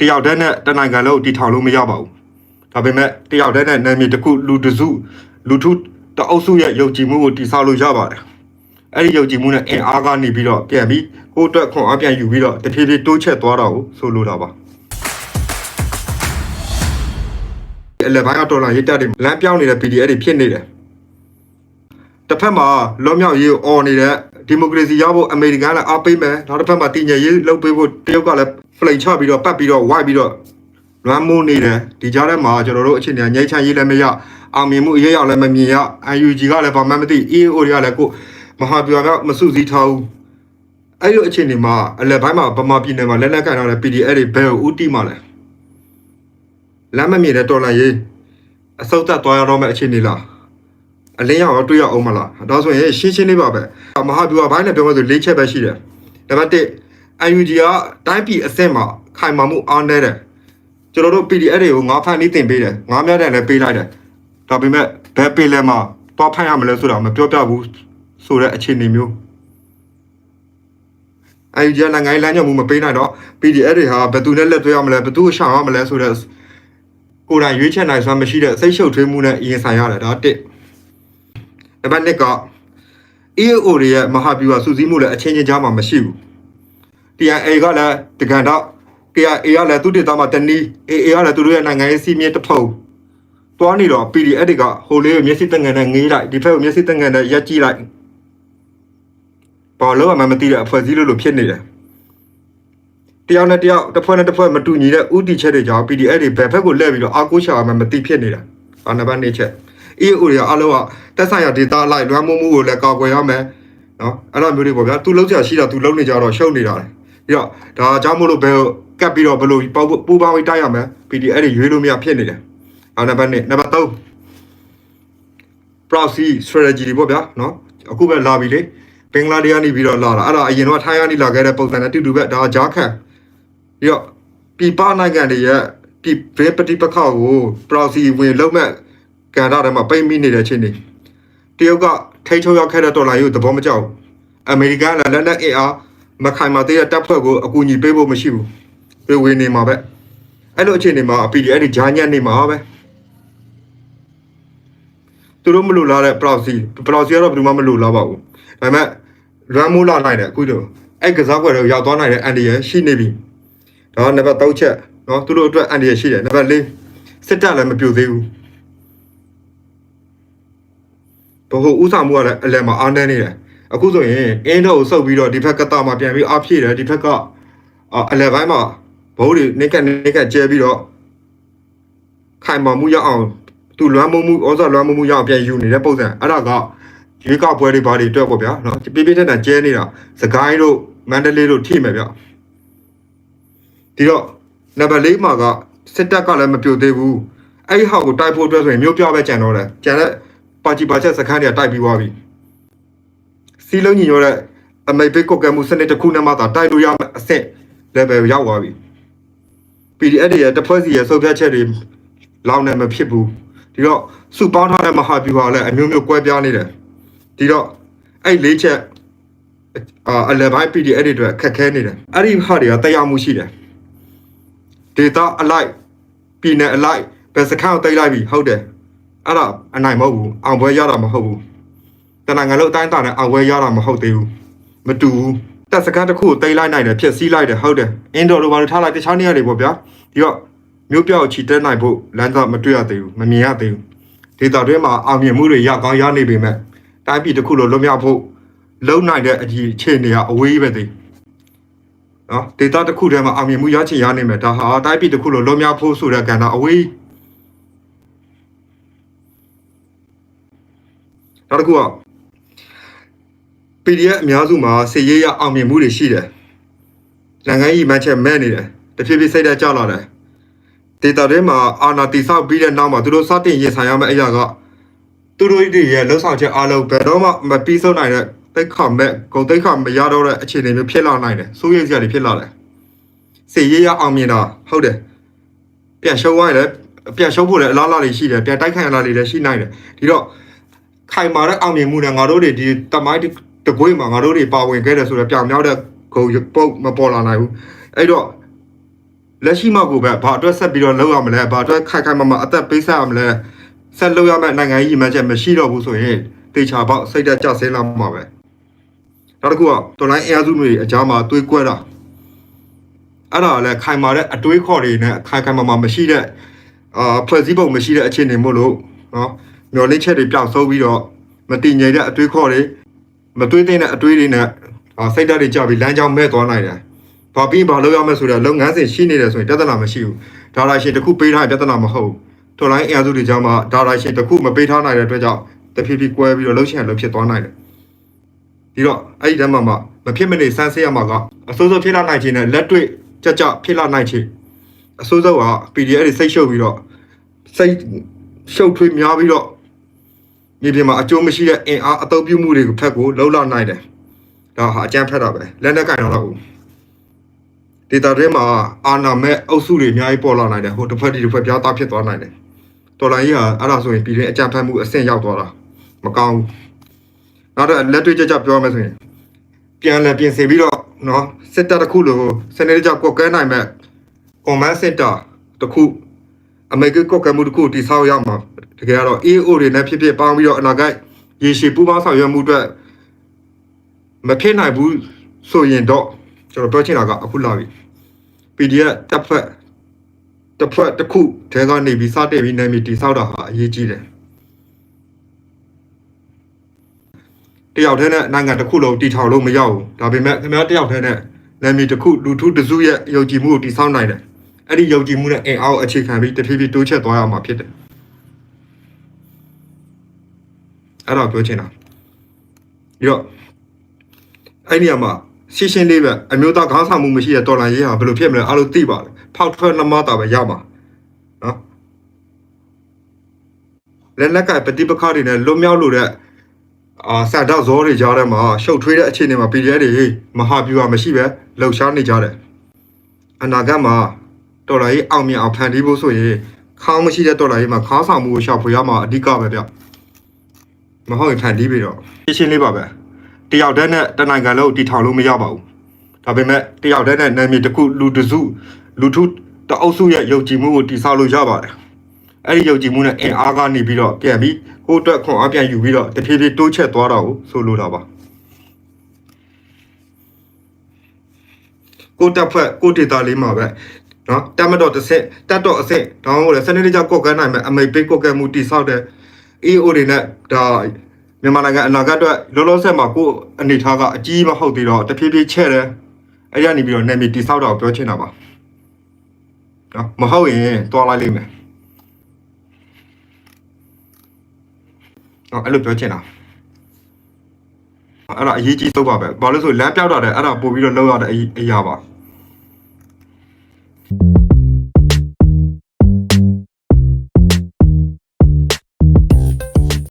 တယောက်တည်းနဲ့တနိုင်ငံလုံးတည်ထောင်လို့မရပါဘူးဒါပေမဲ့တယောက်တည်းနဲ့နာမည်တစ်ခုလူတစ်စုလူထုတအုပ်စုရဲ့ယုံကြည်မှုကိုတည်ဆောက်လို့ရပါတယ်အဲ့ဒီယုံကြည်မှုနဲ့အင်အားကနေပြီးတော့ပြန်ပြီးကိုယ့်အတွက်ခွန်အားပြန်ယူပြီးတော့တဖြည်းဖြည်းတိုးချက်သွားတာကိုဆိုလိုတာပါအလဲဘိုင်းကတော်လာရေးတက်တယ်လမ်းပြောင်းနေတဲ့ PDF တွေဖြစ်နေတယ်တစ်ဖက်မှာလွတ်မြောက်ရေးကိုអော်နေတဲ့ဒီမိုကရေစီရဖို့အမေရိကန်လည်းအားပေးမယ်နောက်တစ်ဖက်မှာတည်ငြိမ်ရေးလုပ်ပေးဖို့တရုတ်ကလည်း ဖလိန်ချပြီးတော့ပတ်ပြီးတော့ဝိုက်ပြီးတော့လွမ်းမိုးနေတယ်ဒီကြားထဲမှာကျွန်တော်တို့အခြေအနေငြိမ်းချမ်းရေးလည်းမရအောင်မြင်မှုအရေးရောက်လည်းမမြင်ရ UNG ကလည်းဘာမှမသိ EAO တွေကလည်းကိုမဟာဗျူဟာကမစုစည်းထားဘူးအဲ့ဒီအခြေအနေမှာအလယ်ပိုင်းမှာဗမာပြည်နယ်မှာလက်လက်ကန်ထားတဲ့ PDF တွေဘယ်ကိုဥတီမှလဲလမ်းမမြင်တဲ့တော်လန်ရေးအစုပ်သက်သွားရတော့မယ့်အခြေအနေလားအလင်းရောက်တော့တွေ့ရအောင်မလားဒါဆိုရင်ရှင်းရှင်းလေးပါပဲမဟာဗျူဟာဘိုင်းနဲ့ပြောမှဆို၄ချက်ပဲရှိတယ်နံပါတ်1 UNG ကတိုင်းပြည်အဆင့်မှာခိုင်မာမှုအားနည်းတယ်ကျွန်တော်တို့ PDF တွေကိုငါးဖန်လေးတင်ပေးတယ်ငါးများတယ်လည်းပေးလိုက်တယ်ဒါပေမဲ့ဘယ်ပေးလဲမှာတွားဖန်ရမလဲဆိုတာမပြောပြဘူးဆိုတဲ့အခြေအနေမျိုး UNG ကနိုင်ငံရေးလမ်းညွှန်မှုမပေးနိုင်တော့ PDF တွေဟာဘယ်သူနဲ့လက်တွဲရမလဲဘယ်သူကိုရှောင်ရမလဲဆိုတဲ့ကိုယ်တိုင်ရွေးချယ်နိုင်စွမ်းမရှိတဲ့စိတ်ရှုပ်ထွေးမှုနဲ့ရင်ဆိုင်ရတယ်ဒါတစ်နံပါတ်1က EAO တွေရဲ့မဟာဗျူဟာစုစည်းမှုလည်းအချင်းချင်းကြားမှာမရှိဘူး TNA ကလည်းတကန်တော့ KIA ကလည်းသူတေသမှာတနည်း AA ကလည်းသူတို့ရဲ့နိုင်ငံရေးစီးမြစ်တစ်ဖုံတွားနေတော့ PDF တွေကဟိုလေးကိုမျက်စိတငန်နဲ့ငေးလိုက်ဒီဖက်ကိုမျက်စိတငန်နဲ့ရက်ကြည့်လိုက်ဘာလို့မှမသိတဲ့အဖွဲ့အစည်းလို့လို့ဖြစ်နေတယ်တယောက်နဲ့တယောက်တစ်ဖွဲ့နဲ့တစ်ဖွဲ့မတူညီတဲ့ဥတီချက်တွေကြောင့် PDF တွေဘယ်ဘက်ကိုလှည့်ပြီးတော့အာကိုရှာမှမသိဖြစ်နေတာအာနံပါတ်2ချက် EAO တွေကအလုံးကတက်ဆိုင်ရာ data လိုက်လွှမ်းမိုးမှုကိုလည်းကာကွယ်ရမယ်နော်အဲ့လိုမျိုးတွေပေါ့ဗျာသူလုံးချာရှိတာသူလုံးနေကြတော့ရှုပ်နေတာလေ ပြီးတော့ဒါအကြောင်းမို့လို့ဘယ်ကပ်ပြီးတော့ဘယ်လိုပူပူပေါင်းပြီးတိုက်ရမယ် PDF တွေရွေးလို့မရဖြစ်နေတယ်အော်နံပါတ်1နံပါတ်3 proxy strategy တွေပေါ့ဗျာနော်အခုပဲလာပြီလေဘင်္ဂလားဒေ့ရှ်ကနေပြီးတော့လာတာအဲ့ဒါအရင်တော့ထိုင်းကနေလာခဲ့တဲ့ပုံစံနဲ့တူတူပဲဒါဂျားခံပြီးတော့ပြည်ပနိုင်ငံတွေရဲ့ဒီဘေးပฏิပက္ခကို proxy ဝင်လုံးမဲ့ကန်တာထဲမှာပိတ်မိနေတဲ့ချင်းနေတရုတ်ကထိတ်ချုပ်ရောက်ခဲ့တဲ့ဒေါ်လာယူသဘောမကျဘူးအမေရိကန်လည်းလက်နက်အင်အား မခိုင်မာသေးတဲ့တပ်ဖွဲ့ကိုအကူအညီပေးဖို့မရှိဘူးပြေဝင်နေမှာပဲအဲ့လိုအခြေအနေမှာ PDF တွေဂျာညံ့နေမှာပဲသူတို့မလို့လာတဲ့ proxy proxy ကတော့ဘယ်သူမှမလို့လာပါဘူးဒါပေမဲ့ run မိုးလာနိုင်တယ်အခုတော့အဲ့ကစားကွက်တွေရောက်သွားနိုင်တဲ့အန်ဒီရရှိနေပြီဒါကနံပါတ်3ချက်နော်သူတို့အတွက်အန်ဒီရရှိတယ်နံပါတ်4စစ်တပ်လည်းမပြိုသေးဘူးဘဟုဥဆောင်မှုကလည်းအလယ်မှာအားနည်းနေတယ် အခုဆိုရင်အင်းတော့ကိုစုပ်ပြီးတော့ဒီဘက်ကတာမှာပြန်ပြီးအားဖြည့်တယ်ဒီဘက်ကအာအလယ်ပိုင်းမှာဘိုးတွေနေကနေကကျဲပြီးတော့ခိုင်မာမှုရအောင်သူလွမ်းမိုးမှုဩဇာလွမ်းမိုးမှုရအောင်ပြန်ယူနေတဲ့ပုံစံအဲ့ဒါကရွေးကောက်ပွဲတွေဘာတွေအတွက်ပေါ့ဗျာနော်ပြပြထက်ထန်ကျဲနေတာစကိုင်းတို့မန္တလေးတို့ထိမယ်ဗျဒီတော့နံပါတ်၄မှာကစစ်တပ်ကလည်းမပြိုသေးဘူးအဲ့ဒီဟာကိုတိုက်ဖို့အတွက်ဆိုရင်မြို့ပြပဲကြံတော့တယ်ကြံတဲ့ပါချီပါချက်စခန်းတွေကတိုက်ပြီးသွားပြီ စီလုံးညီညွတ်တဲ့အမေပိတ်ကုတ်ကဲမှုစနစ်တစ်ခုနဲ့မှသာတိုက်လို့ရမယ့်အဆင့် level ရောက်သွားပြီ PDF တွေရဲ့တစ်ဖွဲ့စီရဲ့စုပ်ဖြတ်ချက်တွေလောင်းနေမဖြစ်ဘူးဒီတော့စုပေါင်းထားတဲ့မဟာဗျူဟာလည်းအမျိုးမျိုးကွဲပြားနေတယ်ဒီတော့အဲ့လေးချက်အာအလယ်ပိုင်း PDF တွေအတွက်ခက်ခဲနေတယ်အဲ့ဒီဟာတွေကတရားမှုရှိတယ် data အလိုက်ပြည်နယ်အလိုက်ဘယ်စခန်းကိုတိတ်လိုက်ပြီဟုတ်တယ်အဲ့ဒါအနိုင်မဟုတ်ဘူးအောင်ပွဲရတာမဟုတ်ဘူး တနင်္ဂနွေအတိုင်းတာနဲ့အောင်ပွဲရတာမဟုတ်သေးဘူးမတူဘူးတက်စခန်းတစ်ခုကိုတိတ်လိုက်နိုင်တယ်ဖြစ်စည်းလိုက်တယ်ဟုတ်တယ်အင်ဒိုလိုဘာလို့ထားလိုက်တခြားနေရာတွေပေါ့ဗျာဒီတော့မြို့ပြောက်ချီတက်နိုင်ဖို့လမ်းစာမတွေ့ရသေးဘူးမမြင်ရသေးဘူးဒေတာတွင်းမှာအောင်မြင်မှုတွေရကောင်းရနေပေမဲ့တိုင်းပြည်တစ်ခုလိုလွတ်မြောက်ဖို့လုံနိုင်တဲ့အကြီးအခြေအနေကအဝေးကြီးပဲသေးနော်ဒေတာတစ်ခုတည်းမှာအောင်မြင်မှုရချင်ရနိုင်မယ်ဒါဟာတိုင်းပြည်တစ်ခုလိုလွန်မြောက်ဖို့ဆိုတဲ့ကဏ္ဍအဝေးနောက်တစ်ခုက PDF အများစုမှာစေရေးရအောင်မြင်မှုတွေရှိတယ်နိုင်ငံရေးမှချက်မဲ့နေတယ်တဖြည်းဖြည်းစိတ်ဓာတ်ကျလာတယ်ဒေတာတွေမှာအာနာတိဆောက်ပြီးတဲ့နောက်မှာသူတို့စတင်ရင်ဆိုင်ရမယ့်အရာကသူတို့တွေရဲ့လှုပ်ဆောင်ချက်အားလုံးဘယ်တော့မှမပြီးဆုံးနိုင်တဲ့တိတ်ခါမဲ့ဂုံတိတ်ခါမရတော့တဲ့အခြေအနေမျိုးဖြစ်လာနိုင်တယ်စိုးရိမ်စရာတွေဖြစ်လာတယ်စေရေးရအောင်မြင်တာဟုတ်တယ်ပြန်ရှုံးသွားရင်လည်းပြန်ရှုံးဖို့လည်းအလားအလာတွေရှိတယ်ပြန်တိုက်ခိုင်ရတာတွေလည်းရှိနိုင်တယ်ဒီတော့ခိုင်မာတဲ့အောင်မြင်မှုနဲ့ငါတို့တွေဒီတမိုင်း တကွေးမှာငါတို့တွေပါဝင်ခဲ့တယ်ဆိုတော့ပြောင်မြောက်တဲ့ဂုံပုတ်မပေါ်လာနိုင်ဘူးအဲ့တော့လက်ရှိမှကိုပဲဘာအတွက်ဆက်ပြီးတော့လုပ်ရမလဲဘာအတွက်ခိုင်ခိုင်မာမာအသက်ပေးဆက်ရမလဲဆက်လုပ်ရမယ့်နိုင်ငံရေးရည်မှန်းချက်မရှိတော့ဘူးဆိုရင်တေချာပေါက်စိတ်တက်ကြဆင်းလာမှာပဲနောက်တစ်ခုကတော်လိုင်းအင်အားစုတွေအကြားမှာတွေးကွဲတာအဲ့ဒါကလည်းခိုင်မာတဲ့အတွေးခေါ်တွေနဲ့ခိုင်ခိုင်မာမာမရှိတဲ့အာဖွဲ့စည်းပုံမရှိတဲ့အခြေအနေမို့လို့နော်မျော်လင့်ချက်တွေပြောင်းဆုံးပြီးတော့မတည်ငြိမ်တဲ့အတွေးခေါ်တွေ မတွေးသင့်တဲ့အတွေးတွေနဲ့အာစိတ်ဓာတ်တွေကြပြီးလမ်းကြောင်းမဲ့သွားနိုင်တယ်ဘာပြီးဘာလုပ်ရမလဲဆိုတော့လုပ်ငန်းစဉ်ရှိနေတယ်ဆိုရင်ပြဿနာမရှိဘူးဒါလာရှင်တစ်ခုပေးထားရင်ပြဿနာမဟုတ်ဘူးတော်လိုင်းအင်အားစုတွေကြားမှာဒါလာရှင်တစ်ခုမပေးထားနိုင်တဲ့အတွက်ကြောင့်တဖြည်းဖြည်းကွဲပြီးတော့လှုပ်ရှင်လှုပ်ဖြစ်သွားနိုင်တယ်ဒီတော့အဲ့ဒီတည်းမှာမှမဖြစ်မနေစမ်းစစ်ရမှာကအစိုးရဖြစ်လာနိုင်ခြင်းနဲ့လက်တွေ့ကြကြဖြစ်လာနိုင်ခြင်းအစိုးရက PDF တွေစိတ်ရှုပ်ပြီးတော့စိတ်ရှုပ်ထွေးများပြီးတော့ မြေပြင်မှာအကျိုးမရှိတဲ့အင်အားအသုံးပြုမှုတွေကိုဖက်ကိုလှုပ်လာနိုင်တယ်ဒါဟာအကြမ်းဖက်တာပဲလက်နဲ့ကင်တော့တော့ဒေတာထဲမှာအာနာမဲ့အုပ်စုတွေအများကြီးပေါ်လာနိုင်တယ်ဟိုတစ်ဖက်ဒီတစ်ဖက်ပြားသားဖြစ်သွားနိုင်တယ်တော်လိုင်းကြီးဟာအဲ့ဒါဆိုရင်ပြည်တွင်းအကြမ်းဖက်မှုအဆင့်ရောက်သွားတာမကောင်းဘူးနောက်တော့လက်တွေ့ကြကြပြောရမယ်ဆိုရင်ပြန်လည်ပြင်ဆင်ပြီးတော့နော်စစ်တပ်တစ်ခုလိုစနေတကြကွက်ကဲနိုင်မဲ့ command center တစ်ခု အမေရိကန်ကွက်ကဲမှုတစ်ခုတိဆောက်ရမှာတကယ်ကတော့ AO တွေနဲ့ဖြစ်ဖြစ်ပေါင်းပြီးတော့အနာဂတ်ရေရှည်ပူးပေါင်းဆောင်ရွက်မှုအတွက်မဖြစ်နိုင်ဘူးဆိုရင်တော့ကျွန်တော်ပြောချင်တာကအခုလာပြီ PDF တက်ဖက်တစ်ဖက်တစ်ခုတဲကနေပြီးစတင်ပြီးနာမည်တိဆောက်တာဟာအရေးကြီးတယ်တယောက်တည်းနဲ့နိုင်ငံတစ်ခုလုံးတည်ထောင်လို့မရဘူးဒါပေမဲ့ခင်ဗျားတယောက်တည်းနဲ့နာမည်တစ်ခုလူထုတစ်စုရဲ့ယုံကြည်မှုကိုတည်ဆောက်နိုင်တယ် အဲ့ဒီယုံကြည်မှုနဲ့အင်အားကိုအခြေခံပြီးတဖြည်းဖြည်းတိုးချက်သွားရမှာဖြစ်တယ်အဲ့တော့ပြောချင်တာပြီးတော့အဲ့ဒီနေရာမှာရှင်းရှင်းလေးပဲအမျိုးသားခေါင်းဆောင်မှုမရှိတဲ့တော်လှန်ရေးဟာဘယ်လိုဖြစ်မလဲအားလုံးသိပါတယ်ဖောက်ထွက်နှမတာပဲရမှာနော်လက်လက်ကပฏิပခါတွေနဲ့လွတ်မြောက်လို့တဲ့အာစံတော့ဇောတွေကြားထဲမှာရှုပ်ထွေးတဲ့အခြေအနေမှာ PDF တွေမဟာဗျူဟာမရှိပဲလှုပ်ရှားနေကြတယ်အနာဂတ်မှာ တော်လှန်ရေးအောင်မြင်အောင်ဖန်တီးဖို့ဆိုရင်ခေါင်းမရှိတဲ့တော်လှန်ရေးမှာခေါင်းဆောင်မှုကိုရှာဖွေရမှာအဓိကပဲဗျမဟုတ်ရင်ဖန်တီးပြီးတော့ရှင်းရှင်းလေးပါပဲတယောက်တည်းနဲ့တနိုင်ငံလုံးတီထောင်လို့မရပါဘူးဒါပေမဲ့တယောက်တည်းနဲ့နာမည်တစ်ခုလူတစ်စုလူထုတအုပ်စုရဲ့ယုံကြည်မှုကိုတည်ဆောက်လို့ရပါတယ်အဲ့ဒီယုံကြည်မှုနဲ့အင်အားကနေပြီးတော့ပြန်ပြီးကိုယ့်အတွက်ခွန်အားပြန်ယူပြီးတော့တဖြည်းဖြည်းတိုးချက်သွားတာကိုဆိုလိုတာပါကိုယ့်တက်ဖက်ကိုယ့်ဒေတာလေးမှာပဲ နော်တက်မတော်တစ်ဆက်တက်တော့အဆက်တောင်းလို့လေစနေတကြကော့ကန်နိုင်မဲ့အမိတ်ပိတ်ကော့ကန်မှုတိဆောက်တဲ့ EO တွေနဲ့ဒါမြန်မာနိုင်ငံအနာဂတ်အတွက်လောလောဆယ်မှာကိုယ့်အနေထားကအကြီးမဟုတ်သေးတော့တဖြည်းဖြည်းချဲ့တယ်အဲ့ရနေပြီးတော့နာမည်တိဆောက်တာကိုပြောချင်တာပါနော်မဟုတ်ရင်တွားလိုက်လိမ့်မယ်နော်အဲ့လိုပြောချင်တာအဲ့ဒါအရေးကြီးဆုံးပါပဲဘာလို့လဲဆိုလမ်းပြောက်တာတဲ့အဲ့ဒါပို့ပြီးတော့လောက်ရတဲ့အရာပါ